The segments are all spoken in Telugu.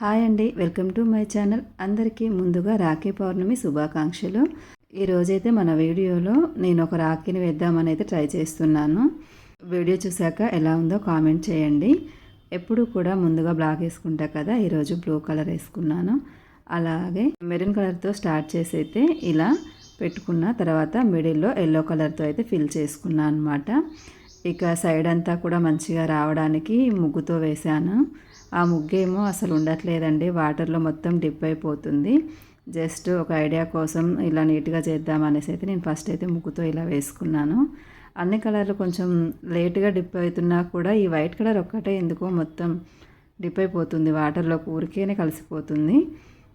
హాయ్ అండి వెల్కమ్ టు మై ఛానల్. అందరికీ ముందుగా రాఖీ పౌర్ణమి శుభాకాంక్షలు. ఈరోజైతే మన వీడియోలో నేను ఒక రాఖీని వేద్దామని అయితే ట్రై చేస్తున్నాను. వీడియో చూశాక ఎలా ఉందో కామెంట్ చేయండి. ఎప్పుడు కూడా ముందుగా బ్లాక్ వేసుకుంటా కదా ఈరోజు బ్లూ కలర్ వేసుకున్నాను. అలాగే మెరూన్ కలర్తో స్టార్ట్ చేసి అయితే ఇలా పెట్టుకున్న తర్వాత మిడిల్లో ఎల్లో కలర్తో అయితే ఫిల్ చేసుకున్నాను అనమాట ఇక సైడ్ అంతా కూడా మంచిగా రావడానికి ముగ్గుతో వేశాను. ఆ ముగ్గేమో అసలు ఉండట్లేదండి. వాటర్లో మొత్తం డిప్ అయిపోతుంది. జస్ట్ ఒక ఐడియా కోసం ఇలా నీట్గా చేద్దాం అనేసి అయితే నేను ఫస్ట్ అయితే ముగ్గుతో ఇలా వేసుకున్నాను. అన్ని కలర్లు కొంచెం లేట్గా డిప్ అవుతున్నా కూడా ఈ వైట్ కలర్ ఒక్కటే ఎందుకో మొత్తం డిప్ అయిపోతుంది. వాటర్లో ఊరికేనే కలిసిపోతుంది.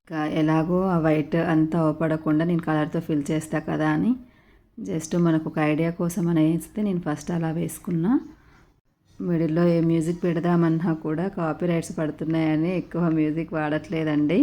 ఇంకా ఎలాగో ఆ వైట్ అంతా ఓపడకుండా నేను కలర్తో ఫిల్ చేస్తా కదా అని జస్ట్ మనకు ఒక ఐడియా కోసం అనేస్తే నేను ఫస్ట్ అలా వేసుకున్నా. మిడిల్లో ఏ మ్యూజిక్ పెడదామన్నా కూడా కాపీ రైట్స్ పడుతున్నాయని ఎక్కువ మ్యూజిక్ వాడట్లేదండి.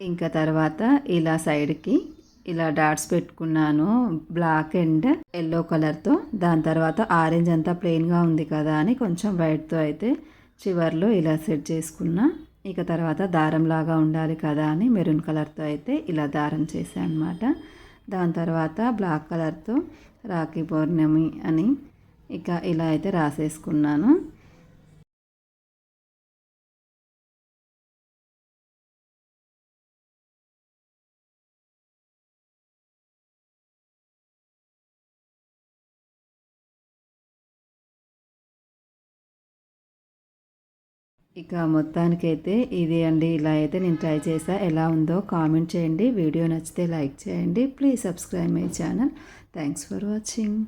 ఇంకా తర్వాత ఇలా సైడ్కి ఇలా డాట్స్ పెట్టుకున్నాను. బ్లాక్ అండ్ ఎల్లో కలర్తో. దాని తర్వాత ఆరెంజ్ అంతా ప్లెయిన్గా ఉంది కదా అని కొంచెం వైట్తో అయితే చివర్లో ఇలా సెట్ చేసుకున్నా. ఇక తర్వాత దారం లాగా ఉండాలి కదా అని మెరూన్ కలర్తో అయితే ఇలా దారం చేశాను అనమాట దాని తర్వాత బ్లాక్ కలర్తో రాఖీ పౌర్ణమి అని ఇక ఇలా అయితే రాసేసుకున్నాను. ఇక మొత్తానికైతే ఇది అండి. ఇలా అయితే నేను ట్రై చేసా. ఎలా ఉందో కామెంట్ చేయండి. వీడియో నచ్చితే లైక్ చేయండి. Please subscribe my channel. Thanks for watching.